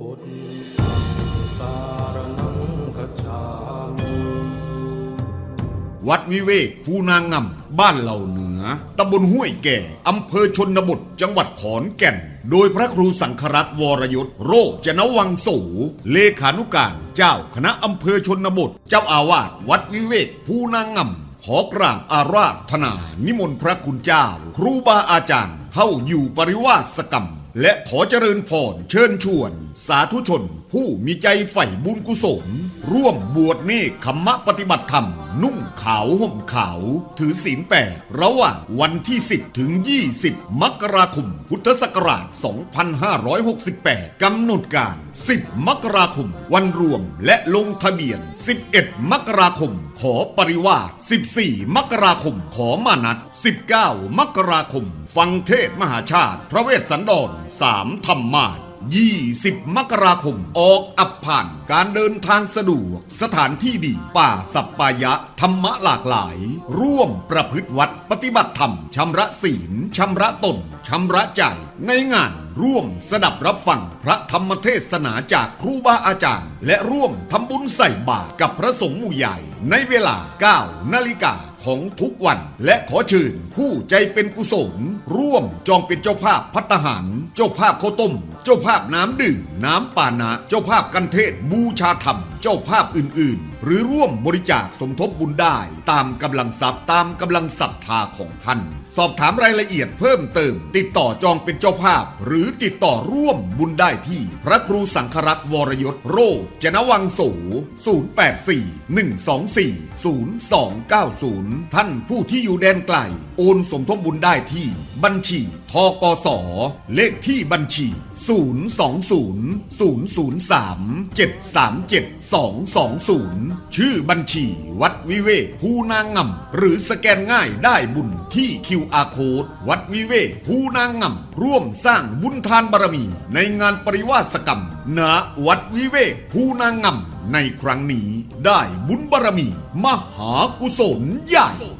พุทธังสารนังคัจามิวัดวิเวกภูนางงำบ้านเหล่าเหนือตำบลห้วยแก่อำเภอชนบทจังหวัดขอนแก่น โดยพระครูสังครักษ์วรยศโรจนวังโสเลขานุการเจ้าคณะอำเภอชนบท เจ้าอาวาสวัดวิเวกภูนางงำขอกราบอาราธนา นิมนต์พระคุณเจ้า ครูบาอาจารย์ เข้าอยู่ปริวาสกรรม และขอเจริญพรเชิญชวน สาธุชน ผู้มีใจใฝ่บุญกุศล ร่วมบวชเนคขมะปฏิบัติธรรม นุ่งขาวห่มขาว ถือศีลแปดระหว่างวันที่ 10 ถึง 20 มกราคม พุทธศักราช 2568 กำหนดการ 10 มกราคม วันรวมและลงทะเบียน 11 มกราคม ขอปริวาส14 มกราคม ขอมานัด 19 มกราคม ฟังเทศมหาชาติ พระเวสสันดร3ธรรมาส 20 มกราคม ออกอับผ่าน การเดินทางสะดวก สถานที่ดี ป่าสัปปายะ ธรรมะหลากหลาย ร่วมประพฤติวัด ปฏิบัติธรรม ชำระศีล ชำระตน ชำระใจ ในงานร่วมสดับรับฟังพระธรรมเทศนาจากครูบาอาจารย์ และร่วมทำบุญใส่บาตรกับพระสงฆ์หมู่ใหญ่ ในเวลา 9 นาฬิกาของทุกวัน และขอเชิญผู้ใจเป็นกุศล ร่วมจองเป็นเจ้าภาพพัตหาร เจ้าภาพข้าวต้ม เจ้าภาพน้ำดื่มน้ำปานะ เจ้าภาพกันเทศบูชาธรรม เจ้าภาพอื่น ๆ หรือร่วมบริจาคสมทบบุญได้ ตามกำลังทรัพย์ตามกำลังศรัทธาของท่าน สอบถามรายละเอียดเพิ่มเติม ติดต่อจองเป็นเจ้าภาพ หรือติดต่อร่วมบุญได้ที่ พระครูสังครักษ์วรยศโรจนวังโส084 124 0290 ท่านผู้ที่อยู่แดนไกล โอนสมทบบุญได้ที่บัญชีทกสเลขที่บัญชี 020 003 737 220 ชื่อบัญชีวัดวิเวกภูนางงำหรือสแกนง่ายได้บุญที่ QR Code วัดวิเวกภูนางงำร่วมสร้างบุญทานบารมี ในงานปริวาสกรรมณวัดวิเวกภูนางงำในครั้งนี้ได้บุญบารมี มหากุศลใหญ่